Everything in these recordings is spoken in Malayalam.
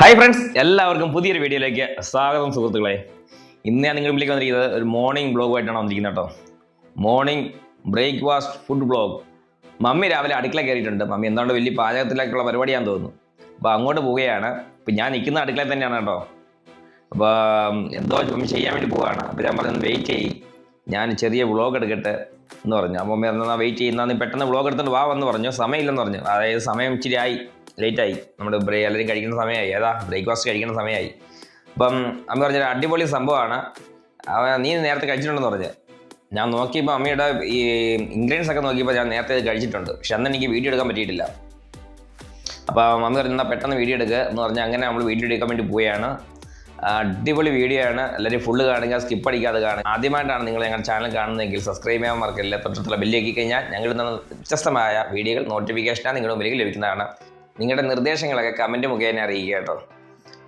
ഹായ് ഫ്രണ്ട്സ് എല്ലാവർക്കും പുതിയൊരു വീഡിയോയിലേക്ക് സ്വാഗതം സുഹൃത്തുക്കളെ. ഇന്ന് ഞാൻ നിങ്ങളുടെ മുമ്പിലേക്ക് വന്നിരിക്കുന്നത് ഒരു മോർണിംഗ് ബ്ലോഗുമായിട്ടാണ് വന്നിരിക്കുന്നത് കേട്ടോ. Morning breakfast food blog mummy രാവിലെ അടുക്കള കയറിയിട്ടുണ്ട്. മമ്മി എന്താണ്ട് വലിയ പാചകത്തിലേക്കുള്ള പരിപാടിയാന്ന് തോന്നുന്നു. അപ്പോൾ അങ്ങോട്ട് പോവുകയാണ്. ഇപ്പം ഞാൻ നിൽക്കുന്ന അടുക്കളയിൽ തന്നെയാണ് കേട്ടോ. അപ്പോൾ എന്തോ മമ്മി ചെയ്യാൻ വേണ്ടി പോവുകയാണ്. അപ്പോൾ ഞാൻ പറഞ്ഞു വെയിറ്റ് ചെയ്യും. ഞാൻ ചെറിയ ബ്ലോഗ് എടുക്കട്ടെ എന്ന് പറഞ്ഞു. അപ്പോൾ മമ്മി എന്നാൽ വെയിറ്റ് ചെയ്യുന്ന പെട്ടെന്ന് ബ്ലോഗ് എടുത്തിട്ട് വാ എന്ന് പറഞ്ഞു. സമയമില്ലെന്ന് പറഞ്ഞു. അതായത് സമയം ഇച്ചിരി ആയി. ലേറ്റ് ആയി. നമ്മുടെ ബ്രേ എല്ലാവരും കഴിക്കുന്ന സമയമായി. ഏതാ? ബ്രേക്ക്ഫാസ്റ്റ് കഴിക്കുന്ന സമയമായി. അപ്പം അമ്മ പറഞ്ഞ അടിപൊളി സംഭവമാണ്. അവ നീ നേരത്തെ കഴിച്ചിട്ടുണ്ടെന്ന് പറഞ്ഞ്. ഞാൻ നോക്കിയപ്പോൾ അമ്മയുടെ ഈ ഇൻഗ്രീഡിയൻസ് ഒക്കെ നോക്കിയപ്പോൾ ഞാൻ നേരത്തെ ഇത് കഴിച്ചിട്ടുണ്ട്. പക്ഷെ അന്ന് എനിക്ക് വീഡിയോ എടുക്കാൻ പറ്റിയിട്ടില്ല. അപ്പോൾ അമ്മ പറഞ്ഞു എന്നാൽ പെട്ടെന്ന് വീഡിയോ എടുക്കുക എന്ന് പറഞ്ഞാൽ അങ്ങനെ നമ്മൾ വീഡിയോ എടുക്കാൻ വേണ്ടി പോവുകയാണ് അടിപൊളി വീഡിയോ ആണ്. എല്ലാവരും ഫുള്ള് കാണുക സ്കിപ്പ് അടിക്കാതെ കാണുക. ആദ്യമായിട്ടാണ് നിങ്ങൾ ഞങ്ങളുടെ ചാനൽ കാണുന്നതെങ്കിൽ സബ്സ്ക്രൈബ് ചെയ്യാൻ മറക്കില്ല തൊട്ടടുത്തുള്ള ബില്ലാക്കി കഴിഞ്ഞാൽ ഞങ്ങളിൽ നിന്ന് വ്യത്യസ്തമായ വീഡിയോകൾ നോട്ടിഫിക്കേഷനാണ് നിങ്ങളുടെ മുമ്പിലേക്ക് ലഭിക്കുന്നതാണ്. നിങ്ങളുടെ നിർദ്ദേശങ്ങളൊക്കെ കമന്റ് മുഖേന അറിയിക്കുക കേട്ടോ.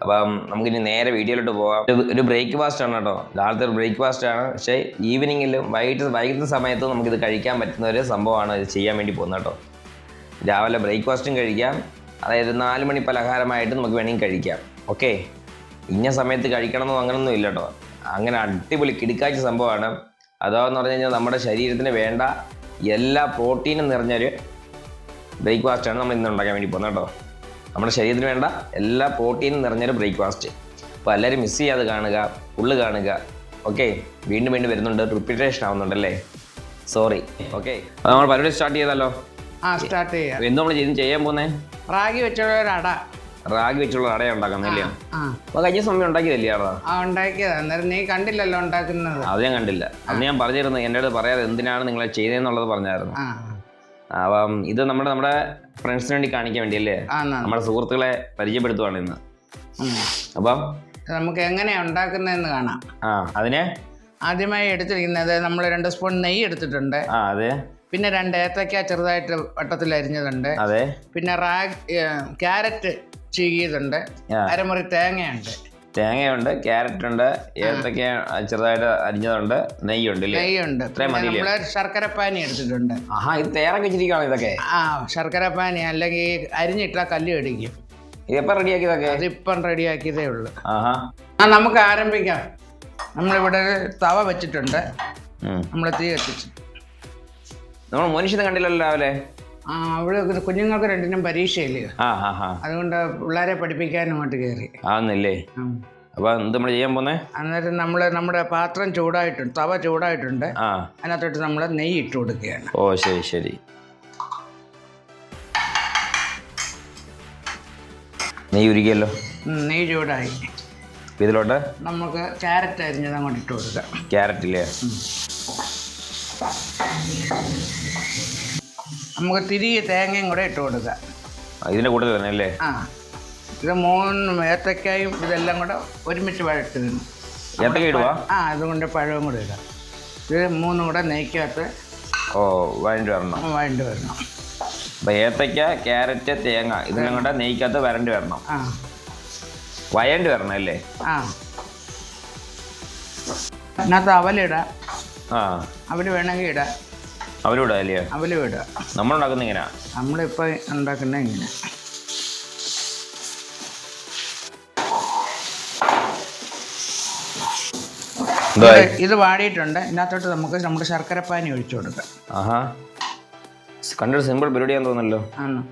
അപ്പം നമുക്കിനി നേരെ വീഡിയോയിലോട്ട് പോകാം ഒരു- ബ്രേക്ക്ഫാസ്റ്റ് ആണ് കേട്ടോ. രാവിലത്തെ ഒരു ബ്രേക്ക്ഫാസ്റ്റ് ആണ്. പക്ഷേ ഈവനിങ്ങിലും വൈകിട്ട് വൈകിട്ട് സമയത്തും നമുക്കിത് കഴിക്കാൻ പറ്റുന്ന ഒരു സംഭവമാണ് ഇത് ചെയ്യാൻ വേണ്ടി പോകുന്നത് കേട്ടോ. രാവിലെ ബ്രേക്ക്ഫാസ്റ്റും കഴിക്കാം. അതായത് നാല് മണി പലഹാരമായിട്ട് നമുക്ക് വേണമെങ്കിൽ കഴിക്കാം. ഓക്കെ? ഇന്ന സമയത്ത് കഴിക്കണമെന്നോ അങ്ങനൊന്നും ഇല്ല കേട്ടോ. അങ്ങനെ അടിപൊളി കിടിക്കാച്ച സംഭവമാണ്. അതാന്ന് പറഞ്ഞു കഴിഞ്ഞാൽ നമ്മുടെ ശരീരത്തിന് വേണ്ട എല്ലാ പ്രോട്ടീനും നിറഞ്ഞൊരു ബ്രേക്ക്ഫാസ്റ്റാണ് നമ്മൾ ഇന്ന് ഉണ്ടാക്കാൻ വേണ്ടി പോകുന്നത് കേട്ടോ. നമ്മുടെ ശരീരത്തിന് വേണ്ട എല്ലാ പ്രോട്ടീനും നിറഞ്ഞൊരു ബ്രേക്ക്ഫാസ്റ്റ് അപ്പോൾ എല്ലാവരും മിസ് ചെയ്യാതെ കാണുക ഉള്ളു കാണുക. ഓക്കെ വീണ്ടും വീണ്ടും വരുന്നുണ്ട്. റിപ്പീറ്റേഷൻ ആവുന്നുണ്ടല്ലേ? സോറി ഓക്കെ നമ്മൾ പരിപാടി സ്റ്റാർട്ട് ചെയ്താലോ? ആ സ്റ്റാർട്ട് ചെയ്യാം. എന്ത് നമ്മൾ ചെയ്ത്? ചെയ്യാൻ പോകുന്നത് റാഗി വെച്ചുള്ള ഒരു അട. റാഗി വെച്ചുള്ള അട ഉണ്ടാക്കുന്നില്ല ആ അപ്പോൾ കഴിഞ്ഞ സമയം ഉണ്ടാക്കിയതല്ലേ അട? ആ ഉണ്ടാക്കിയതാ. അന്നേരം നീ കണ്ടില്ലല്ലോ ഉണ്ടാക്കുന്നത്. അത് ഞാൻ കണ്ടില്ല. അന്ന് ഞാൻ പറഞ്ഞിരുന്നു. എന്നോട് അടുത്ത് പറയാതെ എന്തിനാണ് നിങ്ങളെ ചെയ്തതെന്നുള്ളത് പറഞ്ഞായിരുന്നു. അപ്പം ഇത് നമ്മുടെ നമ്മുടെ ഫ്രണ്ട്സിന് വേണ്ടി കാണിക്കാൻ വേണ്ടി അല്ലേ നമ്മുടെ സുഹൃത്തുക്കളെ പരിചയപ്പെടുത്തുവാണ് ഇന്ന്. അപ്പം? നമുക്ക് എങ്ങനെയാ ഉണ്ടാക്കുന്നതെന്ന് കാണാം. ആ അതിനെ? ആദ്യമായി എടുത്തിരിക്കുന്നത് നമ്മൾ രണ്ട് സ്പൂൺ നെയ്യ് എടുത്തിട്ടുണ്ട്. ആ അതെ. പിന്നെ രണ്ട് ഏത്തക്ക ചെറുതായിട്ട് വട്ടത്തിൽ അരിഞ്ഞതുണ്ട്. അതെ. പിന്നെ റാഗ് ക്യാരറ്റ് ചീകിയതുണ്ട്. അരമുറി തേങ്ങയുണ്ട്. തേങ്ങയുണ്ട് ക്യാരറ്റ് ഉണ്ട് ഏത്തക്ക ചെറുതായിട്ട് അരിഞ്ഞതുണ്ട് നെയ്യുണ്ട് നെയ്യുണ്ട്. ഇത്രയും പിന്നെ നമ്മൾ ശർക്കര പാനി എടുത്തിട്ടുണ്ട്. ആഹാ ഇത് തേറൊക്കെ വെച്ചിരിക്കുകയാണോ ഇതൊക്കെ? ആ ശർക്കര പാനി അല്ലെങ്കിൽ അരിഞ്ഞിട്ടാ കല്ല് കടിക്കും. ഇതെപ്പം റെഡിയാക്കിയതൊക്കെ അതിപ്പം റെഡിയാക്കിയതേ ഉള്ളൂ. ആഹാ. ആ നമുക്ക് ആരംഭിക്കാം. നമ്മളിവിടെ തവ വെച്ചിട്ടുണ്ട്. നമ്മൾ തീ കത്തിച്ചു. നമ്മൾ മനുഷ്യനെ കണ്ടില്ലല്ലോ രാവിലെ? അവിടെ കുഞ്ഞുങ്ങൾക്ക് രണ്ടിനും പരീക്ഷയില്ലേ? ആ ആ അതുകൊണ്ട് പിള്ളേരെ പഠിപ്പിക്കാനും അങ്ങോട്ട് കയറി. ആന്നല്ലേ? ഉം. അപ്പോൾ എന്ത് നമ്മൾ ചെയ്യാൻ പോന്നെ? അന്നേരം നമ്മൾ നമ്മുടെ പാത്രം ചൂടായിട്ടുണ്ട് തവ ചൂടായിട്ടുണ്ട്. ആ. അതിനകത്തോട്ട് നമ്മൾ നെയ്യ് ഇട്ട് കൊടുക്കുകയാണ്. ഓ ശരി ശരി. നെയ്യ് ഉരുകിയല്ലോ ഉം, നെയ്യ് ചൂടായി. ഇതിലോട്ട്? നമുക്ക് ക്യാരറ്റ് അരിഞ്ഞത് അങ്ങോട്ട് ഇട്ട് കൊടുക്കാം. ക്യാരറ്റ് ഇല്ലേ? നമുക്ക് തിരികെ തേങ്ങയും കൂടെ ഇട്ട് കൊടുക്കുക ഇതിന്റെ കൂട്ടത്തിൽ തന്നെ അല്ലേ? ആ ഇത് മൂന്ന് ഏത്തക്കായും ഇതെല്ലാം കൂടെ ഒരുമിച്ച് വഴറ്റുന്നു. ഏത്തക്ക ആ അതുകൊണ്ട് പഴവും കൂടെ ഇടാം. ഇത് മൂന്നും കൂടെ നെയ്ക്കകത്ത് ഓ വഴണ്ടി വരണം. വഴണ്ടി വരണം. അപ്പോൾ ഏത്തക്ക ക്യാരറ്റ് തേങ്ങ ഇതെല്ലാം കൂടെ നെയ്ക്കകത്ത് വരണ്ടി വരണം. ആ. വയണ്ടി വരണം അല്ലേ? ആ. അതിനകത്ത് അവലിടാം ആ. അവിടെ വേണമെങ്കിൽ ഇടാം. അവരോട് അല്ലേ? അവലും ഇടാം. നമ്മളുണ്ടാക്കുന്ന ഇങ്ങനെ? നമ്മളിപ്പോൾ ഉണ്ടാക്കുന്ന ഇങ്ങനെ. ഇത് വാടിയിട്ടുണ്ട്. ഇതിനകത്തോട്ട് നമുക്ക് നമ്മുടെ ശർക്കരപ്പാനി ഒഴിച്ചു കൊടുക്കാം. ആഹാ. കണ്ടൊരു സിമ്പിൾ പരിപാടിയാന്ന് തോന്നല്ലോ ആണ്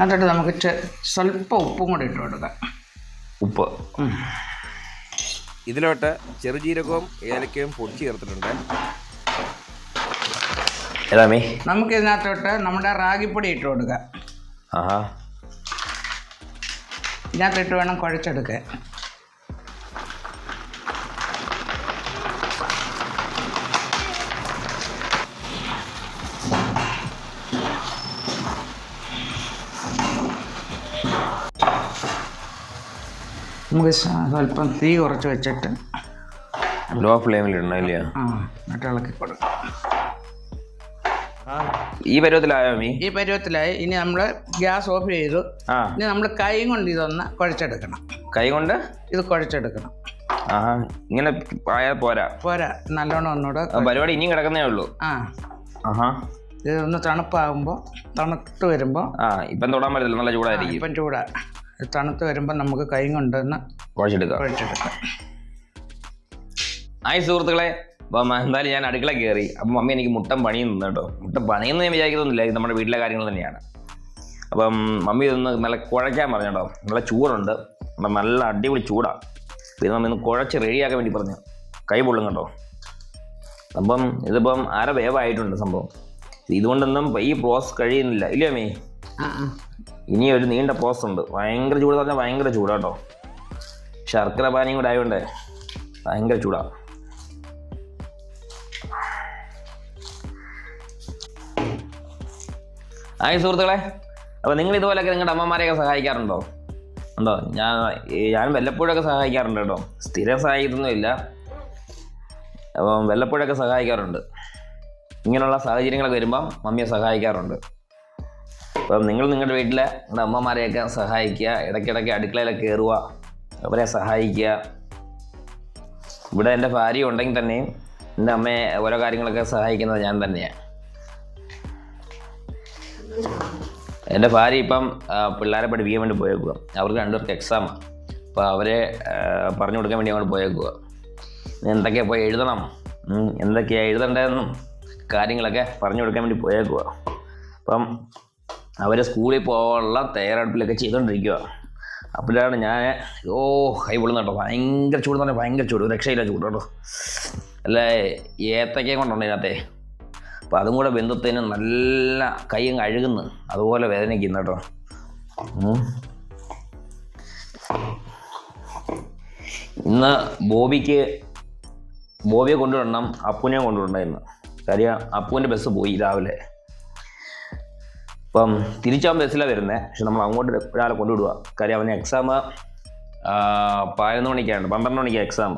അതിനകത്തോട്ട് നമുക്ക് സ്വല്പം ഉപ്പും കൂടി ഇട്ട് കൊടുക്കാം. ഉപ്പ്. ഇതിലോട്ട് ചെറുജീരകവും ഏലക്കയും പൊടിച്ച് ചേർത്തിട്ടുണ്ട്. നമുക്ക് ഇതിനകത്തോട്ട് നമ്മുടെ റാഗിപ്പൊടി ഇട്ട് കൊടുക്കാം. ആഹാ. ഇതിനകത്തിട്ട് വേണം കുഴച്ചെടുക്കാൻ. നമുക്ക് സ്വല്പം തീ കുറച്ച് വെച്ചിട്ട്. ലോ ഫ്ലെയിമിൽ ഇടണം ഇല്ല ആ എന്നിട്ട് ഇളക്കി കൊടുക്കാം. ഈ പരുവത്തിലായോ മീ? ഈ പരുവത്തിലായി. ഇനി നമ്മൾ ഗ്യാസ് ഓഫ് ചെയ്തു. ആ. ഇനി നമ്മൾ കൈ കൊണ്ട് ഇതൊന്ന് കുഴച്ചെടുക്കണം. കൈ കൊണ്ട്? ഇത് കുഴച്ചെടുക്കണം. ആഹാ ഇങ്ങനെ ആയാൽ പോരാ. പോരാ. നല്ലോണം ഒന്നുകൂടെ ആ, പരിപാടി ഇനിയും കിടക്കുന്നേ ഉള്ളൂ. ആ. ആഹാ. ഇതൊന്ന് തണുപ്പാകുമ്പോൾ തണുത്ത് വരുമ്പോൾ ആ ഇപ്പം തൊടാൻ പറ്റത്തില്ല. നല്ല ചൂടായിരിക്കും. ഇപ്പം ചൂടാ. തണുത്ത് വരുമ്പോൾ നമുക്ക് കൈ കൊണ്ടുവന്ന് കുഴച്ചെടുക്കാം. കുഴച്ചെടുക്കാം. ആയി സുഹൃത്തുക്കളെ. അപ്പം എന്തായാലും ഞാൻ അടുക്കള കയറി അപ്പം മമ്മി എനിക്ക് മുട്ടം പണിയും നിന്ന് കേട്ടോ. മുട്ടം പണിയെന്ന് ഞാൻ വിചാരിക്കുന്നില്ല. ഇത് നമ്മുടെ വീട്ടിലെ കാര്യങ്ങൾ തന്നെയാണ്. അപ്പം മമ്മി ഇതൊന്ന് നല്ല കുഴയ്ക്കാൻ പറഞ്ഞു കേട്ടോ. നല്ല ചൂടുണ്ട്. അപ്പം നല്ല അടിപൊളി ചൂടാണ് ഇത് നമ്മ ഇന്ന് കുഴച്ച് റെഡിയാക്കാൻ വേണ്ടി പറഞ്ഞു. കൈ പൊള്ളും കേട്ടോ. അപ്പം ഇതിപ്പം അര വേവായിട്ടുണ്ട് സംഭവം. ഇതുകൊണ്ടൊന്നും ഈ പ്രോസസ് കഴിയുന്നില്ല. ഇല്ലേ മീ ആ ആ. ഇനി ഒരു നീണ്ട പോസ്റ്റ് ഉണ്ട്. ഭയങ്കര ചൂട് പറഞ്ഞാൽ ഭയങ്കര ചൂടാട്ടോ ശർക്കര പാനിയും കൂടെ ആയതുകൊണ്ട് ഭയങ്കര ചൂടാ. ആയി സുഹൃത്തുക്കളെ. അപ്പോൾ നിങ്ങൾ ഇതുപോലെയൊക്കെ നിങ്ങളുടെ അമ്മമാരെയൊക്കെ സഹായിക്കാറുണ്ടോ? ഉണ്ടോ? ഞാൻ ഞാൻ വല്ലപ്പോഴൊക്കെ സഹായിക്കാറുണ്ട് കേട്ടോ. സ്ഥിരം സഹായിക്കുന്നൊന്നുമില്ല. അപ്പം വല്ലപ്പോഴൊക്കെ സഹായിക്കാറുണ്ട്. ഇങ്ങനെയുള്ള സാഹചര്യങ്ങളൊക്കെ വരുമ്പം മമ്മിയെ സഹായിക്കാറുണ്ട്. അപ്പം നിങ്ങൾ നിങ്ങളുടെ വീട്ടിലെ നിങ്ങളുടെ അമ്മമാരെയൊക്കെ സഹായിക്കുക ഇടയ്ക്കിടയ്ക്ക് അടുക്കളയിലൊക്കെ കയറുക അവരെ സഹായിക്കുക. ഇവിടെ എന്റെ ഭാര്യ ഉണ്ടെങ്കിൽ തന്നെയും എന്റെ അമ്മയെ ഓരോ കാര്യങ്ങളൊക്കെ സഹായിക്കുന്നത് ഞാൻ തന്നെയാണ്. എന്റെ ഭാര്യ ഇപ്പം പിള്ളേരെ പഠിപ്പിക്കാൻ വേണ്ടി പോയേക്കുക അവർക്ക് രണ്ടുപേർക്ക് എക്സാമാണ് അപ്പോൾ അവരെ പറഞ്ഞു കൊടുക്കാൻ വേണ്ടി അങ്ങോട്ട് പോയേക്കുക എന്തൊക്കെയാണ് പോയി എഴുതണം? എന്തൊക്കെയാണ് എഴുതേണ്ടതെന്നും കാര്യങ്ങളൊക്കെ പറഞ്ഞു കൊടുക്കാൻ വേണ്ടി പോയേക്കുക അപ്പം അവർ സ്കൂളിൽ പോകാനുള്ള തയ്യാറെടുപ്പിലൊക്കെ ചെയ്തുകൊണ്ടിരിക്കുക അപ്പോഴാണ് ഞാൻ ഓ കൈ പൊള്ളുന്ന കേട്ടോ. ഭയങ്കര ചൂട് പറഞ്ഞാൽ ഭയങ്കര ചൂട്. രക്ഷയില്ല ചൂട് കേട്ടോ. അല്ല ഏത്തക്കയും കൊണ്ടുണ്ട് ഇതിനകത്തെ? അപ്പോൾ അതും കൂടെ ബന്ധുത്തിന് നല്ല കൈയും കഴുകുന്നു അതുപോലെ വേദനിക്കുന്നു കേട്ടോ. ഇന്ന് ബോബിക്ക് ബോബിയെ കൊണ്ടുവിടണം അപ്പുനെ ഇന്ന് കാര്യം അപ്പുവിന്റെ ബസ് പോയി രാവിലെ. അപ്പം തിരിച്ചാൻ ബസ്സിലാണ് വരുന്നത് പക്ഷെ നമ്മൾ അങ്ങോട്ട് ഒരാളെ കൊണ്ടുവിടുക കാര്യം അവന് എക്സാം പതിനൊന്ന് മണിക്കാണ്. പന്ത്രണ്ട് മണിക്ക് എക്സാം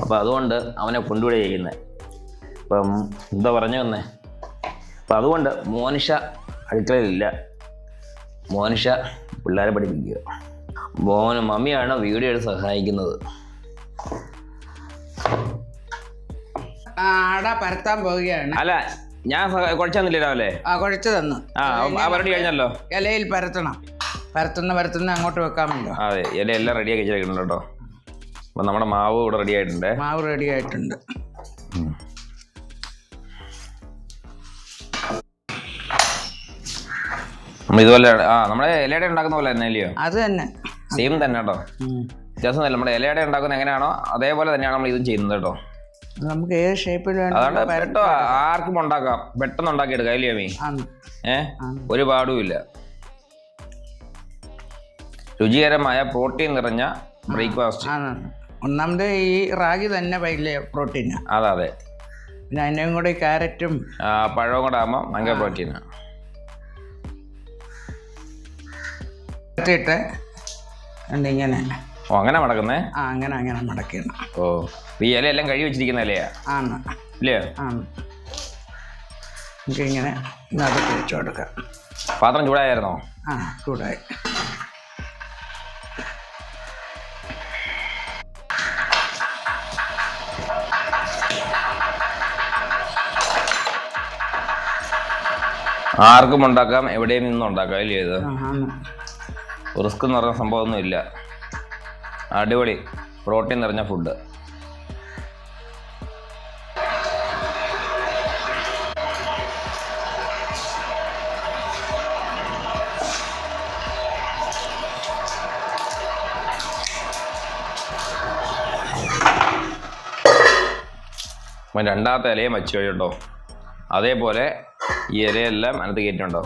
അപ്പോൾ അതുകൊണ്ട് അവനെ കൊണ്ടുവിടുക ചെയ്യുന്നത് അപ്പം എന്താ പറഞ്ഞു വന്നേ? അപ്പം അതുകൊണ്ട് മോനിഷ അടുക്കളയിലില്ല. മോനിഷ പിള്ളേരെ പഠിപ്പിക്കുക. മോന് മമ്മിയാണ് വീഡിയോ എടുത്ത് സഹായിക്കുന്നത്. ആടാ പരത്താൻ പോവുകയാണ്. അല്ല ഞാൻ രാവിലെ? ആ കുഴച്ച് തന്നു. ആ ആ പരിപാടി കഴിഞ്ഞല്ലോ? ഇലയിൽ പരത്തണം. പരത്തുന്ന പരത്തുന്ന അങ്ങോട്ട് വെക്കാമല്ലോ. അതെ. ഇല എല്ലാം റെഡിയാക്കി വെച്ചിട്ടുണ്ട് കേട്ടോ. അപ്പം നമ്മുടെ മാവ് ഇവിടെ റെഡി ആയിട്ടുണ്ട്. മാവ് റെഡി ആയിട്ടുണ്ട്. നമ്മൾ ഇതുപോലെ ആ നമ്മുടെ ഇലയുടെ ഉണ്ടാക്കുന്ന പോലെ തന്നെ അല്ലയോ അത് തന്നെ. സെയിം തന്നെ കേട്ടോ. ഉം. വ്യത്യാസമൊന്നുമില്ല നമ്മുടെ ഇലയുടെ ഉണ്ടാക്കുന്ന എങ്ങനെയാണോ അതേപോലെ തന്നെയാണ് നമ്മൾ ഇതും ചെയ്യുന്നത് കേട്ടോ. നമുക്ക് ഏത് ഷേപ്പിൽ വേണം ആർക്കും ഉണ്ടാക്കാം. പെട്ടെന്ന് ഉണ്ടാക്കി എടുക്കാം ഇല്ലയോ മീ ഏ. ഒരു പാടുമില്ല. രുചികരമായ പ്രോട്ടീൻ നിറഞ്ഞ ബ്രേക്ക്ഫാസ്റ്റ്. ഒന്നാമത് ഈ റാഗി തന്നെ വലിയ പ്രോട്ടീൻ അതെ അതെ. പിന്നെ അതിന്റെയും കൂടെ ക്യാരറ്റും. പഴവും കൂടെ ആകുമ്പോൾ ഭയങ്കര പ്രോട്ടീനാണ് ഇട്ട് ഇങ്ങനെ. ഓ അങ്ങനെ മടക്കുന്നേ? ആ അങ്ങനെ അങ്ങനെ മടക്കണം ഓ ഈ ഈ ഇലയെല്ലാം കഴുകി വെച്ചിരിക്കുന്ന ഇലയാ? ആണ്. ഇല്ലയോ? ആണ് നമുക്കിങ്ങനെ നടുക്ക് വെച്ചു കൊടുക്കാം. പാത്രം ചൂടായിരുന്നോ ആ ചൂടായി. ആർക്കും ഉണ്ടാക്കാം എവിടെയും നിന്നും ഉണ്ടാക്കാം അല്ലേ ഇത്? റിസ്ക് എന്ന് പറഞ്ഞ സംഭവമൊന്നും ഇല്ല. അടിപൊളി. പ്രോട്ടീൻ നിറഞ്ഞ ഫുഡ് അപ്പം രണ്ടാമത്തെ ഇലയും വച്ചു കേട്ടോ അതേപോലെ ഈ ഇലയെല്ലാം അതിനകത്ത് കയറ്റുണ്ടോ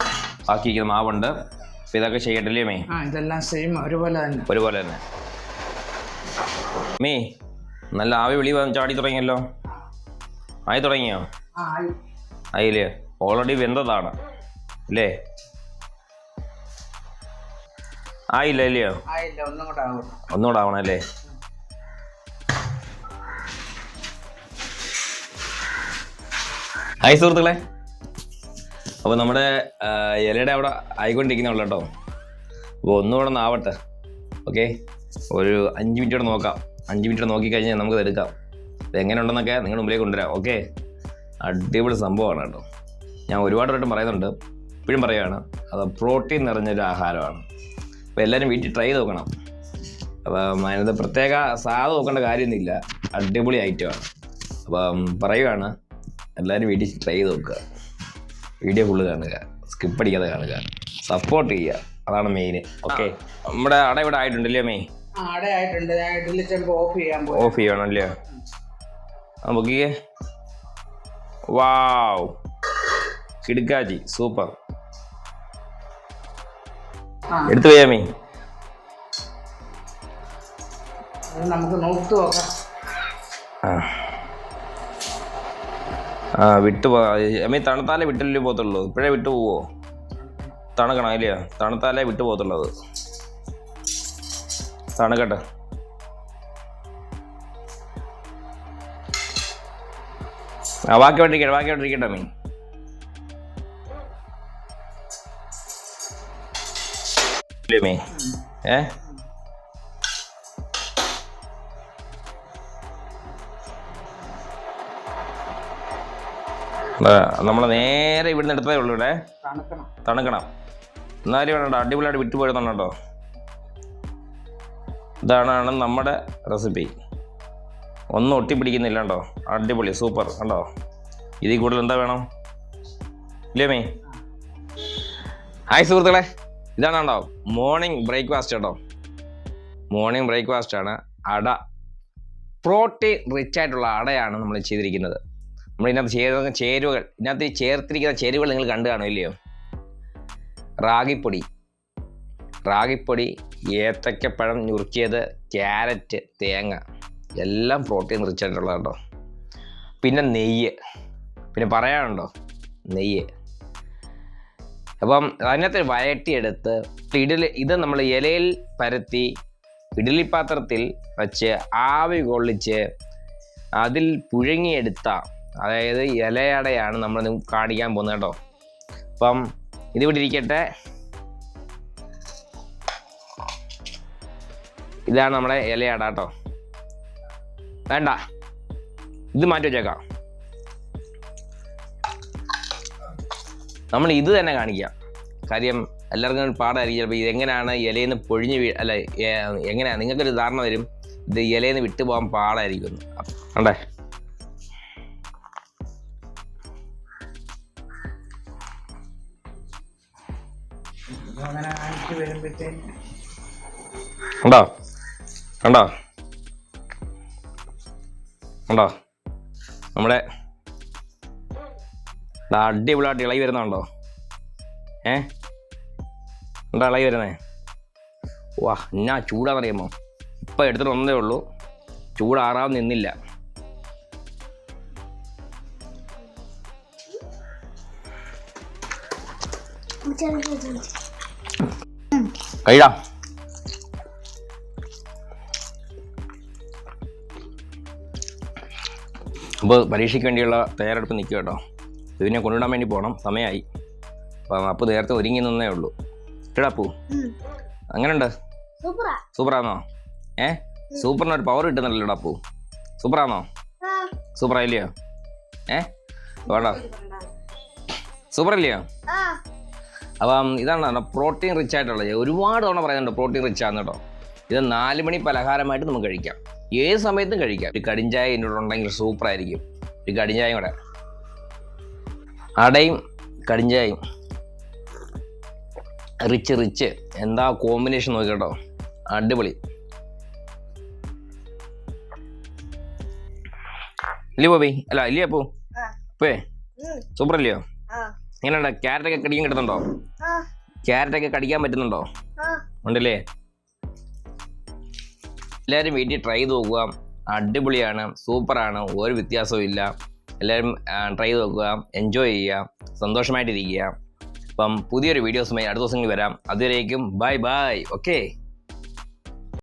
ബാക്കി മാവുണ്ട്. അപ്പം ഇതൊക്കെ ചെയ്യട്ടില്ലേ മേ? ഇതെല്ലാം സെയിം ഒരുപോലെ തന്നെ. ഒരുപോലെ തന്നെ. മീ നല്ല ആവി വിളി ചാടി തുടങ്ങിയല്ലോ. ആയി തുടങ്ങിയോ? ആയി. ആയില്ലേ? ഓൾറെഡി വെന്തതാണ്. അല്ലേ ആയില്ല ഇല്ലയോ? ഒന്നുകൂടെ ആവണം. അല്ലേ? ഹായ് സുഹൃത്തുക്കളെ. അപ്പോൾ നമ്മുടെ ഇലയുടെ അവിടെ ആയിക്കൊണ്ടിരിക്കുന്നുള്ളൂ കേട്ടോ. അപ്പോൾ ഒന്നുകൂടെ ഒന്ന് ആവട്ടെ. ഓക്കെ? ഒരു അഞ്ച് മിനിറ്റ് കൂടെ നോക്കാം. അഞ്ച് മിനിറ്റ് നോക്കി കഴിഞ്ഞാൽ നമുക്കത് എടുക്കാം. ഇത് എങ്ങനെ ഉണ്ടെന്നൊക്കെ നിങ്ങളുടെ മുമ്പിലേക്ക് കൊണ്ടുവരാം. ഓക്കെ അടിപൊളി സംഭവമാണ് കേട്ടോ. ഞാൻ ഒരുപാട് വട്ടം പറയുന്നുണ്ട്. ഇപ്പോഴും പറയുകയാണ് അത് പ്രോട്ടീൻ നിറഞ്ഞൊരു ആഹാരമാണ്. അപ്പോൾ എല്ലാവരും വീട്ടിൽ ട്രൈ ചെയ്ത് നോക്കണം. അപ്പം അതിനകത്ത് പ്രത്യേക സാധ നോക്കേണ്ട കാര്യമൊന്നുമില്ല. അടിപൊളി ഐറ്റമാണ് അപ്പം പറയുകയാണ് എല്ലാവരും വീട്ടിൽ ട്രൈ ചെയ്ത് നോക്കുക. വീഡിയോ ഫുള്ള് കാണുക. സ്കിപ്പ് അടിക്കാതെ കാണുക. സപ്പോർട്ട് ചെയ്യുക. അതാണ് മെയിൻ ഓക്കെ നമ്മുടെ അട ഇവിടെ ആയിട്ടുണ്ടല്ലേ മേ ആ അവിടെ ഞാൻ ഇഡ്ഡലി ചെമ്പ് ഓഫ് ചെയ്യാൻ പോയി. ഓഫ് ചെയ്യണമല്ലേ ആ ബുക്കിയെ വാവ് കിടുക്കാച്ചി സൂപ്പർ എടുത്തു പോയാമേ നമുക്ക് നോക്കി നോക്കാം. ആ. വിട്ടു അമ്മീ തണുത്താലേ വിട്ടല്ലേ പോകത്തുള്ളൂ? ഇപ്പോഴേ വിട്ടു പോവോ? തണുക്കണം അല്ലയോ തണുത്താലേ വിട്ടു പോകത്തുള്ളൂ അത്. തണുക്കട്ടെ ആ ബാക്കി വേണ്ടിരിക്കട്ടെ ബാക്കി വേണ്ടിരിക്കട്ടെ മീൻ. നമ്മൾ മീൻ? ഏ? നമ്മൾ നേരെ ഇവിടുന്ന് എടുത്തേ ഉള്ളൂ ഇവിടെ തണുക്കണം. എന്നാലും വേണ്ട അടിപൊളിയായിട്ട് വിട്ടു പോയതാണ് കേട്ടോ ഇതാണ് നമ്മുടെ റെസിപ്പി ഒന്നും ഒട്ടിപ്പിടിക്കുന്നില്ല കേട്ടോ അടിപൊളി സൂപ്പർ കണ്ടോ? ഇതിൽ കൂടുതൽ എന്താ വേണം? ഇല്ലേ മേ ഹായ് സുഹൃത്തുക്കളെ. ഇതാണ് കേട്ടോ മോർണിംഗ് ബ്രേക്ക്ഫാസ്റ്റ് കേട്ടോ. മോർണിംഗ് ബ്രേക്ക്ഫാസ്റ്റ് ആണ് അട. പ്രോട്ടീൻ റിച്ച് ആയിട്ടുള്ള അടയാണ് നമ്മൾ ചെയ്തിരിക്കുന്നത്. നമ്മൾ ഇതിനകത്ത് ചേരുന്ന ചേരുവകൾ ഇതിനകത്ത് ചേർത്തിരിക്കുന്ന ചേരുവകൾ നിങ്ങൾ കണ്ടു കാണും ഇല്ലയോ? റാഗിപ്പൊടി. റാഗിപ്പൊടി ഏത്തക്കപ്പഴം ഞുറുക്കിയത് ക്യാരറ്റ് തേങ്ങ എല്ലാം പ്രോട്ടീൻ റിച്ച് ആയിട്ടുള്ള കേട്ടോ. പിന്നെ നെയ്യ്. പിന്നെ പറയാനുണ്ടോ? നെയ്യ്. അപ്പം അതിനകത്ത് വഴറ്റിയെടുത്ത് ഇഡലി ഇത് നമ്മൾ ഇലയിൽ പരത്തി ഇഡലി പാത്രത്തിൽ വച്ച് ആവി കൊള്ളിച്ച് അതിൽ പുഴുങ്ങിയെടുത്ത അതായത് ഇലയടയാണ് നമ്മൾ കാണിക്കാൻ പോകുന്നത് കേട്ടോ. അപ്പം ഇതിവിടെ ഇരിക്കട്ടെ. ഇതാണ് നമ്മുടെ ഇലയട കേട്ടോ വേണ്ട. ഇത് മാറ്റി വെച്ചേക്കാം. നമ്മൾ ഇത് തന്നെ കാണിക്കാം. കാര്യം എല്ലാവർക്കും പാടായിരിക്കും ചിലപ്പോൾ ഇതെങ്ങനെയാണ് ഇലയിൽ നിന്ന് പൊഴിഞ്ഞ് വീ അല്ല എങ്ങനെയാണ് നിങ്ങൾക്കൊരു ധാരണ വരും. ഇത് ഇലയിൽ നിന്ന് വിട്ടു പോകാൻ പാടായിരിക്കും അണ്ടേ ഉണ്ടോ കണ്ടോ? കണ്ടോ? കണ്ടോ നമ്മുടെ അടിപൊളിയായിട്ട് ഇളകി വരുന്നുണ്ടോ? ഏ? എന്താ ഇളകി വരുന്നേ? വാ എന്നാ ചൂടാന്നറിയാമോ? ഇപ്പം എടുത്തിട്ട് ഒന്നേ ഉള്ളൂ. ചൂടാറാൻ നിന്നില്ല. കഴിടാം അപ്പോൾ പരീക്ഷയ്ക്ക് വേണ്ടിയുള്ള തയ്യാറെടുപ്പ് നിൽക്കുക കേട്ടോ. ഇതിനെ കൊണ്ടുവിടാൻ വേണ്ടി പോകണം. സമയമായി. അപ്പം അപ്പ് നേരത്തെ ഒരുങ്ങി നിന്നേ ഉള്ളൂ. ഇടാപ്പൂ അങ്ങനെയുണ്ട്? സൂപ്പറാ. സൂപ്പറാണോ ഏ? സൂപ്പറിന് ഒരു പവർ കിട്ടുന്നില്ലല്ലോ അപ്പു. സൂപ്പറാണോ സൂപ്പറായില്ലയോ? ഏ? വേണ്ട. സൂപ്പറല്ലയോ? അപ്പം ഇതാണ് പ്രോട്ടീൻ റിച്ച് ആയിട്ടുള്ളത് ഒരുപാട് തവണ പറയുന്നുണ്ട് പ്രോട്ടീൻ റിച്ച് ആണ് കേട്ടോ. ഇത് നാല് മണി പലഹാരമായിട്ട് നമുക്ക് കഴിക്കാം. ഏത് സമയത്തും കഴിക്കാം. ഒരു കടിഞ്ചായ എന്നോട് ഉണ്ടെങ്കിൽ സൂപ്പർ ആയിരിക്കും. ഒരു കടിഞ്ചായം കൂടെ. അടയും കടിഞ്ചായും റിച്ച് റിച്ച്. എന്താ കോമ്പിനേഷൻ നോക്കിട്ടോ അടിപൊളി. ഇല്ലേ ബോബി അല്ല ഇല്ലേ അപ്പോ? അപ്പേ സൂപ്പർ അല്ലയോ? എങ്ങനെയുണ്ട്? ക്യാരറ്റ് ഒക്കെ കടിക്കാൻ കിട്ടുന്നുണ്ടോ? ക്യാരറ്റ് ഒക്കെ കടിക്കാൻ പറ്റുന്നുണ്ടോ? ഉണ്ടല്ലേ? എല്ലാവരും വീട്ടിൽ ട്രൈ ചെയ്ത് നോക്കുക. അടിപൊളിയാണ് സൂപ്പറാണ് ഒരു വ്യത്യാസവും ഇല്ല. എല്ലാവരും ട്രൈ ചെയ്ത് നോക്കുക എൻജോയ് ചെയ്യുക സന്തോഷമായിട്ടിരിക്കുക. അപ്പം പുതിയൊരു വീഡിയോസുമായി അടുത്ത ദിവസങ്ങളിൽ വരാം. അതുവരേക്കും ബൈ ബൈ ഓക്കെ